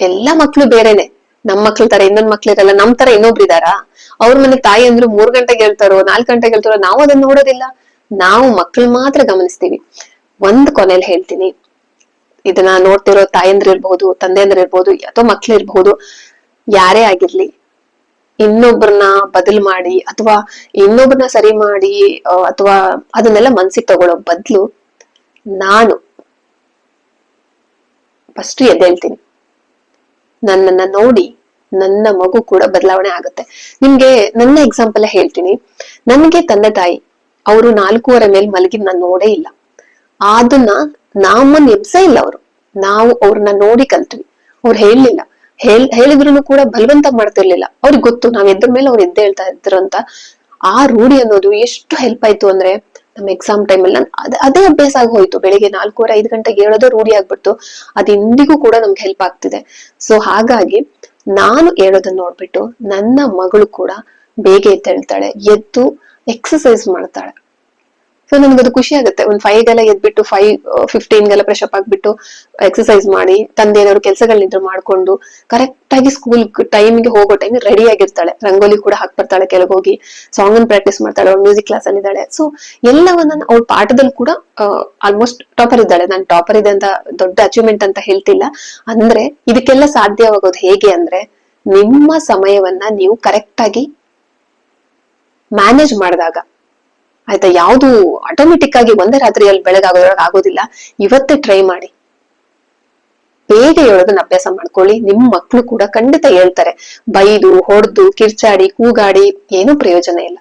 ಎಲ್ಲಾ ಮಕ್ಳು ಬೇರೆನೆ. ನಮ್ ಮಕ್ಳ ತರ, ಇನ್ನೊಂದ್ ಮಕ್ಳು ಇರಲ್ಲ, ನಮ್ ತರ ಇನ್ನೊಬ್ರು ಇದಾರಾ ಅವ್ರ ಮನೆ ತಾಯಿ ಅಂದ್ರು ಮೂರ್ ಗಂಟೆಗೆ ಹೇಳ್ತಾರೋ ನಾಲ್ಕ್ ಗಂಟೆಗೆ ಹೇಳ್ತಾರೋ ನಾವು ಅದನ್ನ ನೋಡೋದಿಲ್ಲ. ನಾವು ಮಕ್ಳು ಮಾತ್ರ ಗಮನಿಸ್ತೀವಿ. ಒಂದ್ ಕೊನೆಯಲ್ಲಿ ಹೇಳ್ತೀನಿ. ಇದನ್ನ ನೋಡ್ತಿರೋ ತಾಯಂದ್ರಿರ್ಬಹುದು ತಂದೆಯಂದ್ರಿರ್ಬಹುದು ಅಥವಾ ಮಕ್ಳಿರ್ಬಹುದು ಯಾರೇ ಆಗಿರ್ಲಿ, ಇನ್ನೊಬ್ರನ್ನ ಬದಲ್ ಮಾಡಿ ಅಥವಾ ಇನ್ನೊಬ್ರನ್ನ ಸರಿ ಮಾಡಿ ಅಥವಾ ಅದನ್ನೆಲ್ಲ ಮನ್ಸಿಗೆ ತಗೊಳ್ಳೋ ಬದ್ಲು ನಾನು ಫಸ್ಟ್ ಎದ್ದೇಳ್ತೀನಿ ನನ್ನನ್ನ ನೋಡಿ ನನ್ನ ಮಗು ಕೂಡ ಬದಲಾವಣೆ ಆಗುತ್ತೆ. ನಿಮ್ಗೆ ನನ್ನ ಎಕ್ಸಾಂಪಲ್ ಹೇಳ್ತೀನಿ. ನನಗೆ ತಂದೆ ತಾಯಿ, ಅವರು ನಾಲ್ಕೂವರೆ ಮೇಲೆ ಮಲಗಿದ್ ನಾನು ನೋಡೇ ಇಲ್ಲ. ಅದನ್ನ ನಮ್ಮನ್ನ ಎಬ್ಸೇ ಇಲ್ಲ ಅವರು. ನಾವು ಅವ್ರನ್ನ ನೋಡಿ ಕಲ್ತ್ವಿ. ಅವ್ರು ಹೇಳಲಿಲ್ಲ. ಹೇಳ್ ಹೇಳಿದ್ರು ಕೂಡ ಬಲವಂತ ಮಾಡ್ತಿರ್ಲಿಲ್ಲ. ಅವ್ರಿಗೆ ಗೊತ್ತು, ನಾವ್ ಎದ್ರ ಮೇಲೆ ಅವ್ರು ಎದ್ದೆ ಹೇಳ್ತಾ ಇದ್ರು ಅಂತ. ಆ ರೂಢಿ ಅನ್ನೋದು ಎಷ್ಟು ಹೆಲ್ಪ್ ಆಯ್ತು ಅಂದ್ರೆ, ನಮ್ಮ ಎಕ್ಸಾಮ್ ಟೈಮಲ್ಲಿ ಅದ್, ಅದೇ ಅಭ್ಯಾಸ ಆಗಿ ಹೋಯ್ತು. ಬೆಳಿಗ್ಗೆ ನಾಲ್ಕೂವರೆ, ಐದು ಗಂಟೆಗೆ ಹೇಳೋದು ರೂಢಿ ಆಗ್ಬಿಟ್ಟು ಅದ್ ಇಂದಿಗೂ ಕೂಡ ನಮ್ಗೆ ಹೆಲ್ಪ್ ಆಗ್ತಿದೆ. ಸೊ ಹಾಗಾಗಿ ನಾನು ಹೇಳೋದನ್ನ ನೋಡ್ಬಿಟ್ಟು ನನ್ನ ಮಗಳು ಕೂಡ ಬೇಗ ಎದ್ದೇಳ್ತಾಳೆ, ಎದ್ದು ಎಕ್ಸಸೈಸ್ ಮಾಡ್ತಾಳೆ. ಸೊ ಅದು ಖುಷಿ ಆಗುತ್ತೆ. ಒಂದ್ ಫೈವ್ಗೆಲ್ಲ ಎದ್ಬಿಟ್ಟು ಫೈವ್ ಫಿಫ್ಟೀನ್ಗೆಲ್ಲ ಗೆಲ್ಲ ಅಪ್ ಆಗ್ಬಿಟ್ಟು ಎಕ್ಸಸೈಸ್ ಮಾಡಿ, ತಂದೆ ಏನಾದ್ರು ಕೆಲಸಗಳನ್ನಿದ್ರು ಮಾಡ್ಕೊಂಡು ಕರೆಕ್ಟ್ ಆಗಿ ಸ್ಕೂಲ್ ಟೈಮ್ಗೆ ಹೋಗೋ ಟೈಮ್ ರೆಡಿ ಆಗಿರ್ತಾಳೆ. ರಂಗೋಲಿ ಕೂಡ ಹಾಕ್ ಹಾಕ್ಬರ್ತಾಳೆ ಕೆಳಗೋಗಿ ಸಾಂಗ್ ಅನ್ನು ಪ್ರಾಕ್ಟೀಸ್ ಮಾಡ್ತಾಳೆ, ಅವ್ಳು ಮ್ಯೂಸಿಕ್ ಕ್ಲಾಸ್ ಅಲ್ಲಿ ಇದ್ದಾಳೆ. ಸೊ ಎಲ್ಲವನ್ನ ಅವ್ಳ ಪಾಠದಲ್ಲಿ ಕೂಡ ಆಲ್ಮೋಸ್ಟ್ ಟಾಪರ್ ಇದ್ದಾಳೆ. ನಾನು ಟಾಪರ್ ಇದೆ ಅಂತ ದೊಡ್ಡ ಅಚೀವ್ಮೆಂಟ್ ಅಂತ ಹೇಳ್ತಿಲ್ಲ. ಅಂದ್ರೆ, ಇದಕ್ಕೆಲ್ಲ ಸಾಧ್ಯವಾಗೋದು ಹೇಗೆ ಅಂದ್ರೆ, ನಿಮ್ಮ ಸಮಯವನ್ನ ನೀವು ಕರೆಕ್ಟ್ ಆಗಿ ಮ್ಯಾನೇಜ್ ಮಾಡಿದಾಗ. ಆಯ್ತಾ? ಯಾವುದು ಆಟೋಮೆಟಿಕ್ ಆಗಿ ಒಂದೇ ರಾತ್ರಿಯಲ್ಲಿ ಬೆಳಗಾಗೋದ್ರೊಳಗೆ ಆಗೋದಿಲ್ಲ. ಇವತ್ತೇ ಟ್ರೈ ಮಾಡಿ. ಬೇಗ ಹೇಳೋದನ್ನ ಅಭ್ಯಾಸ ಮಾಡ್ಕೊಳ್ಳಿ. ನಿಮ್ ಮಕ್ಳು ಕೂಡ ಖಂಡಿತ ಹೇಳ್ತಾರೆ. ಬೈದು, ಹೊಡೆದು, ಕಿರ್ಚಾಡಿ, ಕೂಗಾಡಿ ಏನೂ ಪ್ರಯೋಜನ ಇಲ್ಲ.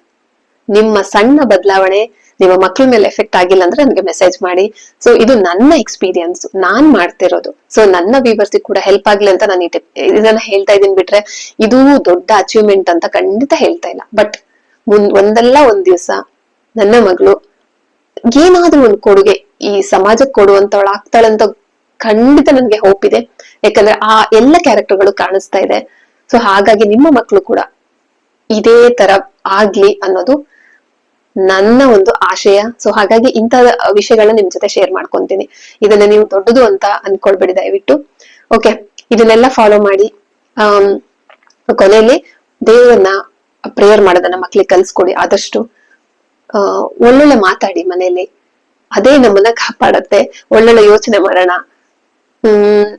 ನಿಮ್ಮ ಸಣ್ಣ ಬದಲಾವಣೆ ನಿಮ್ಮ ಮಕ್ಳ ಮೇಲೆ ಎಫೆಕ್ಟ್ ಆಗಿಲ್ಲ ಅಂದ್ರೆ ನನಗೆ ಮೆಸೇಜ್ ಮಾಡಿ. ಸೊ ಇದು ನನ್ನ ಎಕ್ಸ್ಪೀರಿಯನ್ಸ್ ನಾನ್ ಮಾಡ್ತಿರೋದು. ಸೊ ನನ್ನ ವ್ಯೂವರ್ಸ್ ಕೂಡ ಹೆಲ್ಪ್ ಆಗ್ಲಿ ಅಂತ ನಾನು ಇದನ್ನ ಹೇಳ್ತಾ ಇದೀನಿ ಬಿಟ್ರೆ ಇದು ದೊಡ್ಡ ಅಚೀವ್ಮೆಂಟ್ ಅಂತ ಖಂಡಿತ ಹೇಳ್ತಾ ಇಲ್ಲ. ಬಟ್ ಮುಂದ್ ಒಂದಲ್ಲ ಒಂದ್ ದಿವ್ಸ ನನ್ನ ಮಗಳು ಏನಾದ್ರೂ ಒಂದು ಕೊಡುಗೆ ಈ ಸಮಾಜಕ್ಕೆ ಕೊಡುವಂತವಳು ಆಗ್ತಾಳಂತ ಖಂಡಿತ ನನ್ಗೆ ಹೋಪ್ ಇದೆ. ಯಾಕಂದ್ರೆ ಆ ಎಲ್ಲ ಕ್ಯಾರೆಕ್ಟರ್ಗಳು ಕಾಣಿಸ್ತಾ ಇದೆ. ಸೊ ಹಾಗಾಗಿ ನಿಮ್ಮ ಮಕ್ಕಳು ಕೂಡ ಇದೇ ತರ ಆಗ್ಲಿ ಅನ್ನೋದು ನನ್ನ ಒಂದು ಆಶಯ. ಸೊ ಹಾಗಾಗಿ ಇಂಥ ವಿಷಯಗಳನ್ನ ನಿಮ್ ಜೊತೆ ಶೇರ್ ಮಾಡ್ಕೊಂತೀನಿ. ಇದನ್ನ ನೀವು ದೊಡ್ಡದು ಅಂತ ಅನ್ಕೊಳ್ಬೇಡಿ ದಯವಿಟ್ಟು. ಓಕೆ ಇದನ್ನೆಲ್ಲ ಫಾಲೋ ಮಾಡಿ. ಆ ಕೊನೆಯಲ್ಲಿ ದೇವರನ್ನ ಪ್ರೇಯರ್ ಮಾಡೋದನ್ನ ಮಕ್ಳಿಗೆ ಕಲ್ಸ್ಕೊಡಿ ಆದಷ್ಟು. ಒಳ್ಳೊಳ್ಳೆ ಮಾತಾಡಿ ಮನೆಯಲ್ಲಿ. ಅದೇ ನಮ್ಮನ್ನ ಕಾಪಾಡತ್ತೆ. ಒಳ್ಳೊಳ್ಳೆ ಯೋಚನೆ ಮಾಡೋಣ. ಹ್ಮ್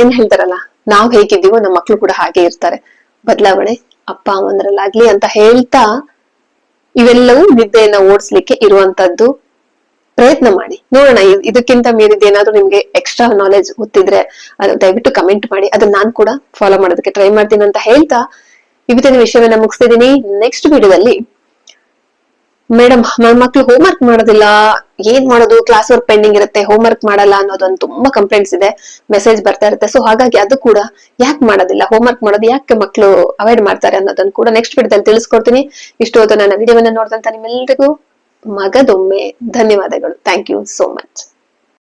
ಏನ್ ಹೇಳ್ತಾರಲ್ಲ? ನಾವ್ ಹೇಗಿದ್ದೀವೋ ನಮ್ಮ ಮಕ್ಳು ಕೂಡ ಹಾಗೆ ಇರ್ತಾರೆ. ಬದಲಾವಣೆ ಅಪ್ಪ ಅಮ್ಮಂದ್ರಲ್ಲಾಗ್ಲಿ ಅಂತ ಹೇಳ್ತಾ ಇವೆಲ್ಲವೂ ನಿದ್ದೆಯನ್ನ ಓಡಿಸ್ಲಿಕ್ಕೆ ಇರುವಂತದ್ದು ಪ್ರಯತ್ನ ಮಾಡಿ. ನೋಡೋಣ ಇದಕ್ಕಿಂತ ಮೀರಿದ ಏನಾದ್ರು ನಿಮ್ಗೆ ಎಕ್ಸ್ಟ್ರಾ ನಾಲೆಜ್ ಗೊತ್ತಿದ್ರೆ ದಯವಿಟ್ಟು ಕಮೆಂಟ್ ಮಾಡಿ. ಅದನ್ನ ನಾನ್ ಕೂಡ ಫಾಲೋ ಮಾಡೋದಕ್ಕೆ ಟ್ರೈ ಮಾಡ್ತೀನಿ ಅಂತ ಹೇಳ್ತಾ ಇವತ್ತಿನ ವಿಷಯವನ್ನ ಮುಗಿಸ್ತಿದ್ದೀನಿ. ನೆಕ್ಸ್ಟ್ ವಿಡಿಯೋದಲ್ಲಿ ಮೇಡಮ್ ನನ್ನ ಮಕ್ಳು ಹೋಮ್ ವರ್ಕ್ ಮಾಡೋದಿಲ್ಲ. ಏನ್ ಮಾಡೋದು? ಕ್ಲಾಸ್ ವರ್ಕ್ ಪೆಂಡಿಂಗ್ ಇರುತ್ತೆ ಹೋಮ್ ವರ್ಕ್ ಮಾಡಲ್ಲ ಅನ್ನೋದೊಂದು ತುಂಬಾ ಕಂಪ್ಲೇಂಟ್ಸ್ ಇದೆ. ಮೆಸೇಜ್ ಬರ್ತಾ ಇರುತ್ತೆ. ಸೊ ಹಾಗಾಗಿ ಅದು ಕೂಡ ಯಾಕೆ ಮಾಡೋದಿಲ್ಲ? ಹೋಮ್ ವರ್ಕ್ ಮಾಡೋದು ಯಾಕೆ ಮಕ್ಳು ಅವಾಯ್ಡ್ ಮಾಡ್ತಾರೆ ಅನ್ನೋದನ್ನು ಕೂಡ ನೆಕ್ಸ್ಟ್ ವಿಡಿಯೋದಲ್ಲಿ ತಿಳಿಸ್ಕೊಡ್ತೀನಿ. ಇಷ್ಟು ಹೊತ್ತು ನನ್ನ ವಿಡಿಯೋವನ್ನ ನೋಡಿದಂತ ನಿಮ್ಮೆಲ್ಲರಿಗೂ ಮಗದೊಮ್ಮೆ ಧನ್ಯವಾದಗಳು. Thank you so much